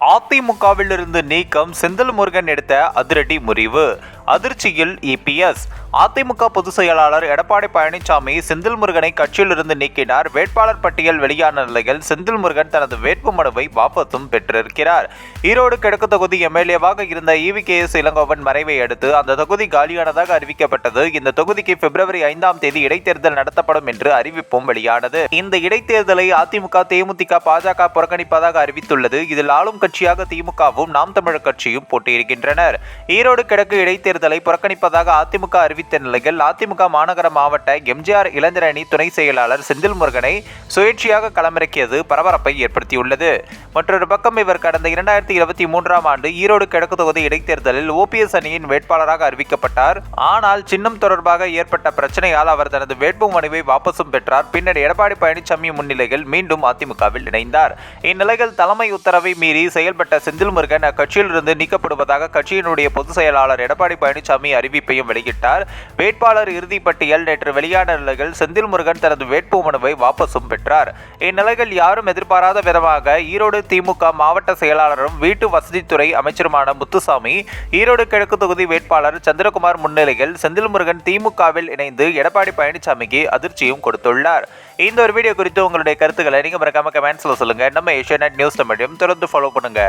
அதிமுகவிலிருந்து நீக்கம் செந்தில் முருகன் எடுத்த அதிரடி முறிவு. அதிர்ச்சியில் இபிஎஸ் அதிமுக பொதுச் செயலாளர் எடப்பாடி பழனிசாமி செந்தில் முருகனை கட்சியிலிருந்து நீக்கினார். வேட்பாளர் பட்டியல் வெளியான நிலையில் செந்தில் முருகன் தனது வேட்புமனுவை வாபத்தும் பெற்றிருக்கிறார். ஈரோடு கிழக்கு தொகுதி எம்எல்ஏவாக இருந்த இவி கே எஸ் இளங்கோவன் மறைவை அடுத்து அந்த தொகுதி காலியானதாக அறிவிக்கப்பட்டது. இந்த தொகுதிக்கு பிப்ரவரி ஐந்தாம் தேதி இடைத்தேர்தல் நடத்தப்படும் என்று அறிவிப்பும் வெளியானது. இந்த இடைத்தேர்தலை அதிமுக தேமுதிக பாஜக புறக்கணிப்பதாக அறிவித்துள்ளது. இதில் ஆளும் கட்சியாக திமுகவும் நாம் தமிழர் கட்சியும் போட்டியிடுகின்றனர். ஈரோடு கிழக்கு இடைத்தேர்தல் புறக்கணிப்பதாக அதிமுக அறிவித்த நிலையில் அதிமுக மாநகர மாவட்ட எம்ஜிஆர் இளைஞரணி அணி துணை செயலாளர் செந்தில் முருகனை சுயேட்சையாக களமிறக்கியது பரபரப்பை ஏற்படுத்தியுள்ளது. மற்றொரு பக்கம் இவர் கடந்த இரண்டாயிரத்தி இருபத்தி மூன்றாம் ஆண்டு ஈரோடு கிழக்கு தொகுதி இடைத்தேர்தலில் ஓபிஎஸ் அணியின் வேட்பாளராக அறிவிக்கப்பட்டார். ஆனால் சின்னம் தொடர்பாக ஏற்பட்ட பிரச்சனையால் அவர் தனது வேட்பு மனுவை வாபஸும் பெற்றார். பின்னர் எடப்பாடி பழனிசாமி முன்னிலையில் மீண்டும் அதிமுகவில் இணைந்தார். இந்நிலையில் தலைமை உத்தரவை மீறி செயல்பட்ட செந்தில் முருகன் அக்கட்சியிலிருந்து நீக்கப்படுவதாக கட்சியினுடைய பொதுச் செயலாளர் எடப்பாடி பழனிசாமி அறிவிப்பையும் வெளியிட்டார். வேட்பாளர் இறுதி பட்டியல் நேற்று வெளியான நிலையில் செந்தில் முருகன் தனது வேட்பு மனுவை வாபஸும் பெற்றார். இந்நிலையில் யாரும் எதிர்பாராத விதமாக ஈரோடு திமுக மாவட்ட செயலாளரும் வீட்டு வசதித்துறை அமைச்சருமான முத்துசாமி ஈரோடு கிழக்கு தொகுதி வேட்பாளர் சந்திரகுமார் முன்னிலையில் செந்தில் முருகன் திமுகவில் இணைந்து எடப்பாடி பழனிசாமிக்கு அதிர்ச்சியும் கொடுத்துள்ளார். இந்த ஒரு வீடியோ குறித்து உங்களுடைய கருத்துக்களை நீங்க மறக்காம கமெண்ட்ஸ்ல சொல்லுங்க. நம்ம ஏஷியா நியூஸ் தமிழையும் தொடர்ந்து ஃபாலோ பண்ணுங்க.